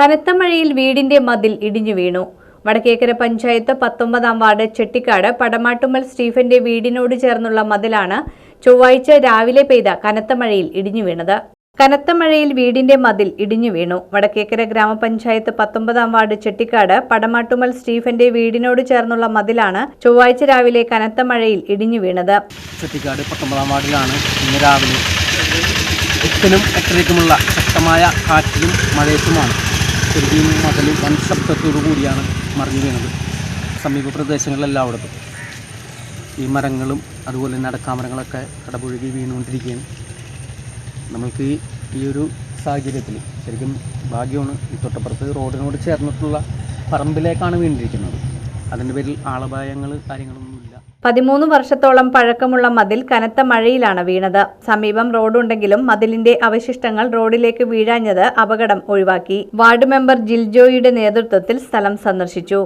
കനത്ത മഴയിൽ വീടിന്റെ മതിൽ ഇടിഞ്ഞു വീണു. വടക്കേക്കര പഞ്ചായത്ത് പത്തൊമ്പതാം വാർഡ് ചെട്ടിക്കാട് പടമാട്ടുമ്മൽ സ്റ്റീഫന്റെ വീടിനോട് ചേർന്നുള്ള മതിലാണ് ചൊവ്വാഴ്ച രാവിലെ പെയ്ത കനത്ത മഴയിൽ ഇടിഞ്ഞു വീണത്. കനത്ത മഴയിൽ വീടിന്റെ മതിൽ ഇടിഞ്ഞു വീണു. വടക്കേക്കര ഗ്രാമപഞ്ചായത്ത് പത്തൊമ്പതാം വാർഡ് ചെട്ടിക്കാട് പടമാട്ടുമൽ സ്റ്റീഫന്റെ വീടിനോട് ചേർന്നുള്ള മതിലാണ് ചൊവ്വാഴ്ച രാവിലെ കനത്ത മഴയിൽ ഇടിഞ്ഞു വീണത്. ചെട്ടിക്കാട് പത്തൊമ്പതാം വാർഡിലാണ് ഇന്ന് രാവിലെ എട്ടിനും എട്ടരയ്ക്കുമുള്ള ശക്തമായ കാറ്റിലും മഴയത്തുമാണ്. ശരിക്കും മതലും വൻ ശബ്ദത്തോടു കൂടിയാണ് മറിഞ്ഞു വീണത്. സമീപ പ്രദേശങ്ങളിലെല്ലായിടത്തും ഈ മരങ്ങളും അതുപോലെ തന്നെ അടക്കാമരങ്ങളൊക്കെ കടപുഴകി വീണുകൊണ്ടിരിക്കുകയാണ്. നമ്മൾക്ക് ഈ ഒരു സാഹചര്യത്തിൽ ശരിക്കും ഭാഗ്യമാണ് ഈ തൊട്ടപ്പുറത്ത് റോഡിനോട് ചേർന്നിട്ടുള്ള പറമ്പിലേക്കാണ് വീണിരിക്കുന്നത്. അതിന്റെ പേരിൽ ആളപായങ്ങൾ കാര്യങ്ങളൊന്നുമില്ല. പതിമൂന്ന് വർഷത്തോളം പഴക്കമുള്ള മതിൽ കനത്ത മഴയിലാണ് വീണത്. സമീപം റോഡുണ്ടെങ്കിലും മതിലിന്റെ അവശിഷ്ടങ്ങൾ റോഡിലേക്ക് വീഴാഞ്ഞത് അപകടം ഒഴിവാക്കി. വാർഡ് മെമ്പർ ജിൽജോയുടെ നേതൃത്വത്തിൽ സ്ഥലം സന്ദർശിച്ചു.